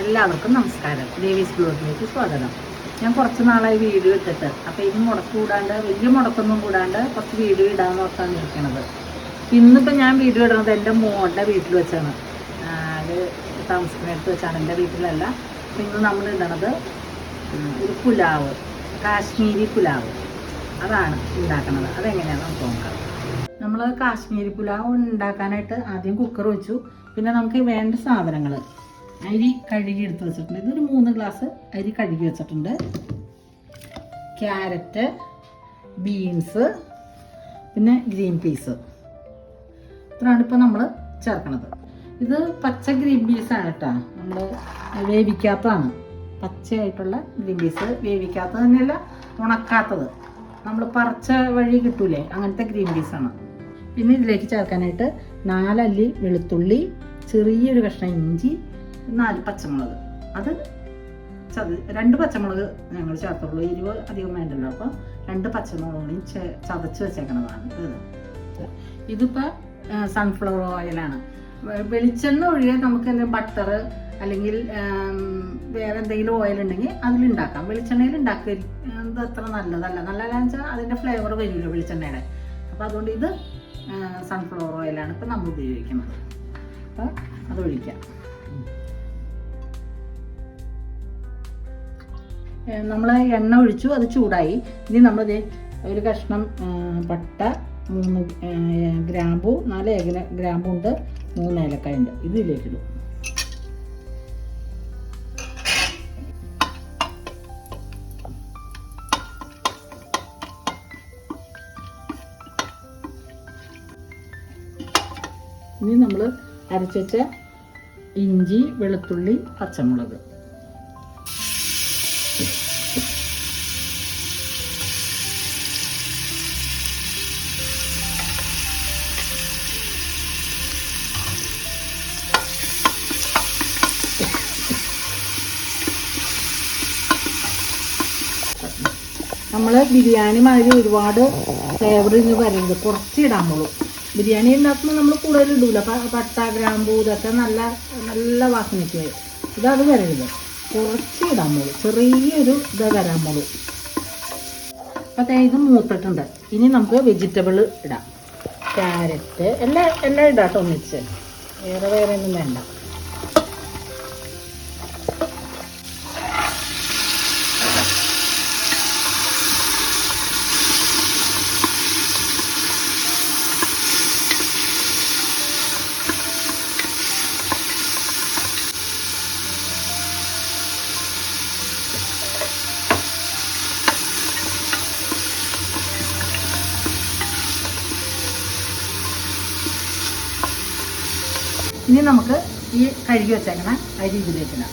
എല്ലാവർക്കും നമസ്കാരം. ദേവീസ് ബ്ലോഗിലേക്ക് സ്വാഗതം. ഞാൻ കുറച്ച് നാളായി വീഡിയോ ഇട്ടിട്ട് അപ്പോൾ ഇനി മുടക്ക് കൂടാണ്ട് വലിയ മുടക്കൊന്നും കൂടാണ്ട് കുറച്ച് വീഡിയോ ഇടാൻ ഓർത്താണ് ഇരിക്കണത്. ഇന്നിപ്പോൾ ഞാൻ വീഡിയോ ഇടുന്നത് എന്റെ മോളുടെ വീട്ടിൽ വെച്ചാണ്. അത് താമസിക്കുന്നിടത്ത് വെച്ചാണ്. എന്റെ വീട്ടിലല്ല. ഇന്ന് നമ്മൾ ഇടണത് ഒരു പുലാവ് കാശ്മീരി പുലാവ്. അതാണ് ഉണ്ടാക്കുന്നത് അതെങ്ങനെയാണ് നമുക്ക് നോക്കാം. നമ്മൾ കാശ്മീരി പുലാവ് ഉണ്ടാക്കാനായിട്ട് ആദ്യം കുക്കർ വെച്ചു. പിന്നെ നമുക്ക് വേണ്ട സാധനങ്ങൾ അരി കഴുകി എടുത്ത് വെച്ചിട്ടുണ്ട്. ഇതൊരു മൂന്ന് ഗ്ലാസ് അരി കഴുകി വെച്ചിട്ടുണ്ട്. ക്യാരറ്റ് ബീൻസ് പിന്നെ ഗ്രീൻ പീസ്. ഇത്രയാണ് ഇപ്പോൾ നമ്മൾ ചേർക്കണത്. ഇത് പച്ച ഗ്രീൻ പീസാണ് കേട്ടോ. നമ്മൾ വേവിക്കാത്തതാണ്. പച്ചയായിട്ടുള്ള ഗ്രീൻ പീസ് വേവിക്കാത്തത് തന്നെയല്ല ഉണക്കാത്തത്. നമ്മൾ പറിച്ച വഴി കിട്ടൂലേ അങ്ങനത്തെ ഗ്രീൻ പീസാണ് പിന്നെ ഇതിലേക്ക് ചേർക്കാനായിട്ട് നാലല്ലി വെളുത്തുള്ളി ചെറിയൊരു കഷ്ണം ഇഞ്ചി നാല് പച്ചമുളക്. അത് ചത് രണ്ട് പച്ചമുളക് ഞങ്ങൾ ചേർത്തുള്ളൂ. എരിവ് അധികം വേണ്ടല്ലോ. അപ്പോൾ രണ്ട് പച്ചമുളകും ചതച്ച് വെച്ചേക്കണതാണ് ഇത്. ഇതിപ്പോൾ സൺഫ്ലവർ ഓയിലാണ് വെളിച്ചെണ്ണ ഒഴികെ നമുക്ക് എന്താ ബട്ടർ അല്ലെങ്കിൽ വേറെ എന്തെങ്കിലും ഓയിൽ ഉണ്ടെങ്കിൽ അതിലുണ്ടാക്കാം വെളിച്ചെണ്ണയിൽ ഉണ്ടാക്കുന്നത് അത്ര നല്ലതല്ല. നല്ലതെന്ന് വെച്ചാൽ അതിന്റെ ഫ്ലേവർ വരില്ല വെളിച്ചെണ്ണയുടെ. അപ്പോൾ അതുകൊണ്ട് ഇത് സൺഫ്ലവർ ഓയിലാണ് ഇപ്പം നമ്മൾ ഉപയോഗിക്കുന്നത്. അപ്പോൾ അത് ഒഴിക്കാം. നമ്മൾ എണ്ണ ഒഴിച്ചു അത് ചൂടായി. ഇനി നമ്മൾ ഒരു കഷ്ണം പട്ട മൂന്ന് ഗ്രാമ്പു നാല് ഗ്രാമ്പുണ്ട് മൂന്ന് ഏലക്കായ ഉണ്ട് ഇത് ഇതിലേക്കിടും ഇനി നമ്മൾ അരച്ചുവെച്ച ഇഞ്ചി വെളുത്തുള്ളി പച്ചമുളക്. ബിരിയാണി മാതിരി ഒരുപാട് ഫ്ലേവർ ഇന്ന് വരരുത്. കുറച്ചിടാൻ ഇടാമുള്ളൂ ബിരിയാണി ഉണ്ടാക്കുമ്പോൾ നമ്മൾ കൂടുതൽ ഇടൂല. പട്ട ഗ്രാമ്പൂ ഇതൊക്കെ നല്ല നല്ല വാസനയ്ക്ക് വരും. ഇതത് വരരുത്. കുറച്ച് ഇടാമുള്ളൂ ചെറിയൊരു ഇത് വരാൻ അപ്പം അപ്പോൾ ഇത് മൂത്തിട്ടുണ്ട്. ഇനി നമുക്ക് വെജിറ്റബിൾ ഇടാം. ക്യാരറ്റ് എല്ലാം എല്ലാം ഇടാം കേട്ടോ ഒന്നിച്ച് വേറെ വേറെ ഒന്നും വേണ്ട. ഇനി നമുക്ക് ഈ കഴുകി വെച്ചേക്കണ അരി ഇതിലേക്കിടാം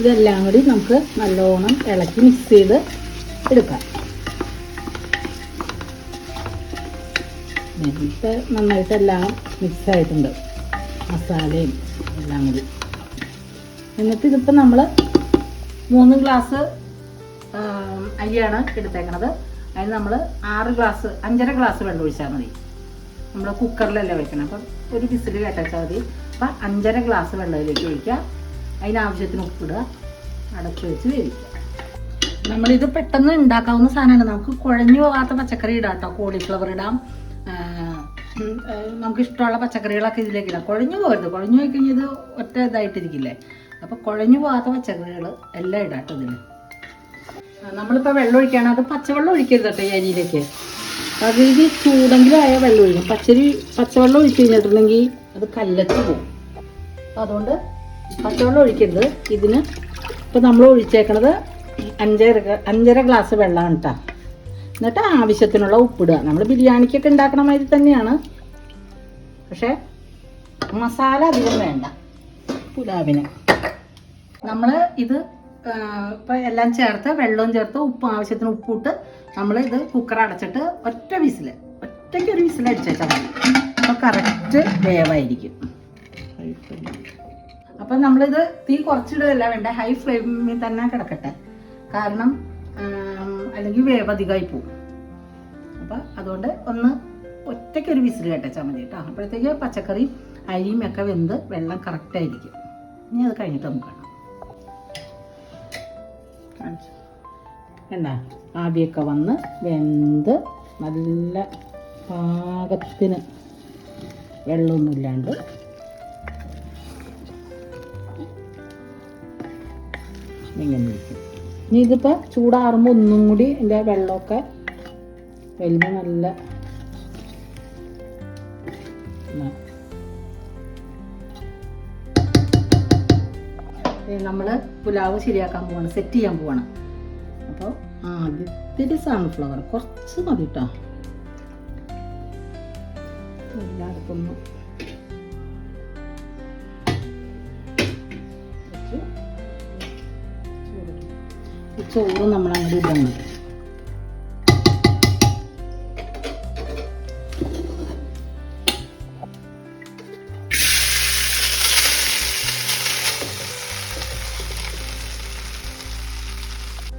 ഇതെല്ലാം കൂടി നമുക്ക് നല്ലോണം ഇളക്കി മിക്സ് ചെയ്ത് എടുക്കാം. ഇപ്പം നന്നായിട്ടെല്ലാം മിക്സ് ആയിട്ടുണ്ട് മസാലയും എല്ലാം കൂടി. എന്നിട്ട് ഇതിപ്പോൾ നമ്മൾ മൂന്ന് ഗ്ലാസ് അരിയാണ് എടുത്തേക്കണത്. അതിന് നമ്മൾ ആറ് ഗ്ലാസ് അഞ്ചര ഗ്ലാസ് വെള്ളം ഒഴിച്ചാൽ മതി. നമ്മൾ കുക്കറിലല്ലേ വെക്കണം. അപ്പം ഒരു വിസിൽ കയറ്റാച്ചാൽ മതി. അപ്പം അഞ്ചര ഗ്ലാസ് വെള്ളത്തിലേക്ക് ഒഴിക്കുക. അതിനാവശ്യത്തിന് ഉപ്പിടുക. അടച്ചു വെച്ച് വേവിക്കുക. നമ്മളിത് പെട്ടെന്ന് ഉണ്ടാക്കാവുന്ന സാധനമാണ്. നമുക്ക് കുഴഞ്ഞു പോകാത്ത പച്ചക്കറി ഇടാം കേട്ടോ കോളിഫ്ലവർ ഇടാം. നമുക്ക് ഇഷ്ടമുള്ള പച്ചക്കറികളൊക്കെ ഇതിലേക്ക് ഇടാം കുഴഞ്ഞു പോകരുത്. കുഴഞ്ഞു പോയി കഴിഞ്ഞാൽ ഇത് ഒറ്റ ഇതായിട്ടിരിക്കില്ലേ? അപ്പോൾ കുഴഞ്ഞു പോകാത്ത പച്ചക്കറികൾ എല്ലാം ഇടാം കേട്ടോ ഇതിൽ നമ്മളിപ്പോൾ വെള്ളം ഒഴിക്കുകയാണ്. അത് പച്ചവെള്ളം ഒഴിക്കരുത് കേട്ടോ അരിയിലേക്ക്. പകുതി ചൂടെങ്കിലായ വെള്ളം ഒഴിക്കും. പച്ചരി പച്ചവെള്ളം ഒഴിച്ച് കഴിഞ്ഞിട്ടുണ്ടെങ്കിൽ അത് കല്ലച്ച് പോകും. അപ്പോൾ അതുകൊണ്ട് പച്ചവെള്ളം ഒഴിക്കരുത്. ഇതിന് ഇപ്പോൾ നമ്മൾ ഒഴിച്ചേക്കണത് അഞ്ചര അഞ്ചര ഗ്ലാസ് വെള്ളമാണ് കേട്ടോ. എന്നിട്ട് ആവശ്യത്തിനുള്ള ഉപ്പിടുക നമ്മൾ ബിരിയാണിക്കൊക്കെ ഉണ്ടാക്കണ മാതിരി തന്നെയാണ്. പക്ഷേ മസാല അധികം വേണ്ട. പുലാവിന്. നമ്മൾ ഇത് ഇപ്പം എല്ലാം ചേർത്ത് വെള്ളവും ചേർത്ത് ഉപ്പ് ആവശ്യത്തിന് ഉപ്പിട്ട് നമ്മൾ ഇത് കുക്കർ അടച്ചിട്ട് ഒറ്റ വിസിൽ ഒറ്റ ഒറ്റയ്ക്ക് ഒരു വിസിൽ അടിച്ചേച്ചാൽ മതി. അപ്പോൾ കറക്റ്റ് വേവായിരിക്കും. അപ്പം നമ്മളിത് തീ കുറച്ചിടുകയല്ല വേണ്ട ഹൈ ഫ്ലെയിമിൽ തന്നെ കിടക്കട്ടെ. കാരണം അല്ലെങ്കിൽ വേവ് അധികമായി പോകും. അപ്പം അതുകൊണ്ട് ഒന്ന് ഒറ്റയ്ക്ക് ഒരു വിസിൽ കേട്ടാൽ മതി കേട്ടോ. അപ്പോഴത്തേക്ക് പച്ചക്കറി അരിയും ഒക്കെ വെന്ത് വെള്ളം കറക്റ്റായിരിക്കും ഇനി അത് കഴിഞ്ഞിട്ട് നമുക്ക് കാണാം. എന്താ ആവിയൊക്കെ വന്ന് വെന്ത് നല്ല പാകത്തിന് വെള്ളമൊന്നുമില്ലാണ്ട് ഇങ്ങനെ ഇനി ഇതിപ്പോൾ ചൂടാറുമ്പോൾ ഒന്നും കൂടി ഇതിന്റെ വെള്ളമൊക്കെ വലിയ നല്ല നമ്മൾ പുലാവ് ശരിയാക്കാൻ പോവാണ് സെറ്റ് ചെയ്യാൻ പോവാണ്. അപ്പോൾ ആദ്യത്തെ സൺഫ്ലവർ കുറച്ച് മതി കേട്ടോ എല്ലാവർക്കും ചോറ്. നമ്മളങ്ങോട്ട് ഇടണം.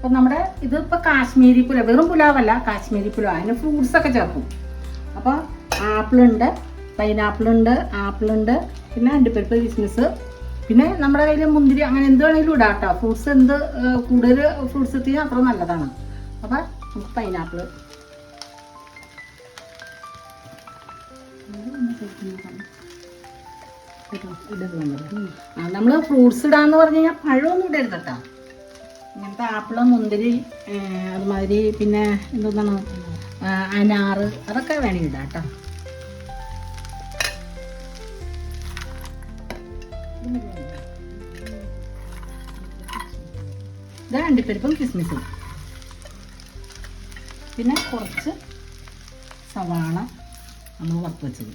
അപ്പം നമ്മുടെ ഇതിപ്പോ കാശ്മീരി പുലാവ് വെറും പുലാവല്ല കാശ്മീരി പുലാവ്. അതിന് ഫ്രൂട്ട്സ് ഒക്കെ ചേർക്കും. അപ്പോൾ ആപ്പിളുണ്ട് പൈനാപ്പിളുണ്ട് ആപ്പിളുണ്ട് പിന്നെ അണ്ടിപ്പരിപ്പ് ബിസിനസ് പിന്നെ നമ്മുടെ കയ്യിൽ മുന്തിരി അങ്ങനെ എന്ത് വേണമെങ്കിലും ഇടാം കേട്ടോ. ഫ്രൂട്ട്സ് എന്ത് കൂടുതൽ ഫ്രൂട്ട്സ് എത്തിയാൽ അത്ര നല്ലതാണ്. അപ്പം നമുക്ക് പൈനാപ്പിൾ നമ്മൾ ഫ്രൂട്ട്സ് ഇടാന്ന് പറഞ്ഞു കഴിഞ്ഞാൽ പഴമൊന്നും ഇടരുത് കേട്ടോ. ഇങ്ങനത്തെ ആപ്പിൾ മുന്തിരി അതുമാതിരി പിന്നെ എന്തോന്നാണ്? അനാറ് അതൊക്കെ വേണമെങ്കിൽ ഇടാം കേട്ടോ. ഇത് അണ്ടിപ്പരിപ്പും കിസ്മിസും. പിന്നെ കുറച്ച് സവാള നമ്മൾ വറുത്ത് വെച്ചത്.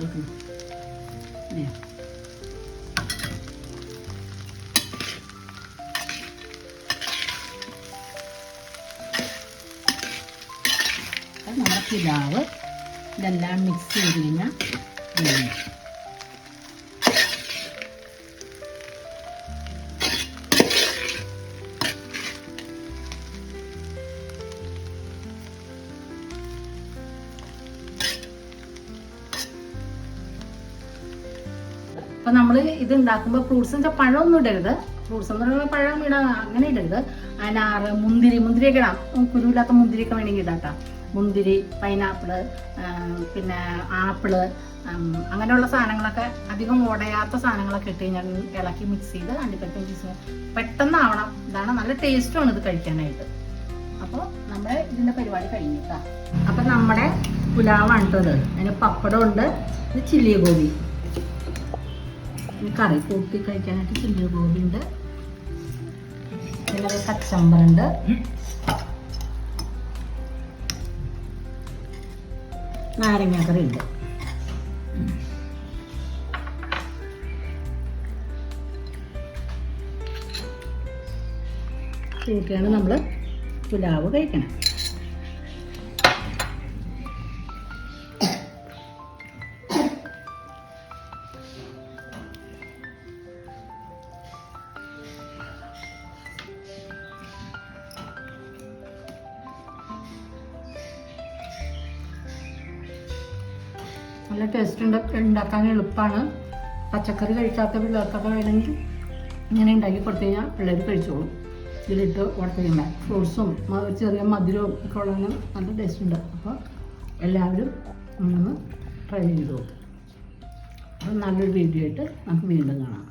ഇളക്കണം. ഇല്ലേ? അത് നമ്മുടെ പിലാവ് ഇതെല്ലാം മിക്സ് ചെയ്ത് കഴിഞ്ഞാൽ അപ്പൊ നമ്മൾ ഇത് ഉണ്ടാക്കുമ്പോൾ ഫ്രൂട്ട്സ് വെച്ചാൽ പഴമൊന്നും ഇടരുത്. ഫ്രൂട്ട്സ് എന്ന് പറയുമ്പോൾ പഴം ഇടാം അങ്ങനെ ഇടരുത്. അനാറ് മുന്തിരി മുന്തിരിയൊക്കെ ഇടാം. കുരുവില്ലാത്ത മുന്തിരിയൊക്കെ വേണമെങ്കിൽ ഇടാം മുന്തിരി പൈനാപ്പിൾ പിന്നെ ആപ്പിൾ അങ്ങനെയുള്ള സാധനങ്ങളൊക്കെ അധികം ഉടയാത്ത സാധനങ്ങളൊക്കെ ഇട്ട് കഴിഞ്ഞാൽ ഇളക്കി മിക്സ് ചെയ്ത് അണ്ടിപ്പരിപ്പും ചീസും പെട്ടെന്നാവണം. ഇതാണ് നല്ല ടേസ്റ്റുമാണ് ഇത് കഴിക്കാനായിട്ട്. അപ്പോൾ നമ്മൾ ഇതിന്റെ പരിപാടി കഴിഞ്ഞിട്ടാണ് അപ്പം നമ്മുടെ പുലാവാണ് കേട്ടത് അതിന് പപ്പടമുണ്ട് ഇത് ചില്ലി ഗോബി. കറി കൂട്ടി കഴിക്കാനായിട്ട് ചില്ലി ഗോപി ഉണ്ട് പിന്നെ കച്ചമ്പറുണ്ട്. നാരങ്ങാക്കറി ഉണ്ട് ഇതൊക്കെയാണ് നമ്മൾ പുലാവ് കഴിക്കണം നല്ല ടേസ്റ്റ് ഉണ്ട് ഉണ്ടാക്കാൻ എളുപ്പമാണ് പച്ചക്കറി കഴിക്കാത്ത പിള്ളേർക്കൊക്കെ വേണമെങ്കിൽ ഇങ്ങനെ ഉണ്ടാക്കി കൊടുത്തു കഴിഞ്ഞാൽ പിള്ളേർ കഴിച്ചോളും. ഇതിലിട്ട് കൊടുത്തു കഴിയുമ്പോൾ ഫ്രൂട്ട്സും ചെറിയ മധുരവും ഒക്കെ ഉള്ളതിന് നല്ല ടേസ്റ്റ് ഉണ്ട്. അപ്പോൾ എല്ലാവരും ഒന്ന് ട്രൈ ചെയ്ത് നോക്കും. അപ്പം നല്ലൊരു വീഡിയോ ആയിട്ട് നമുക്ക് വീണ്ടും കാണാം.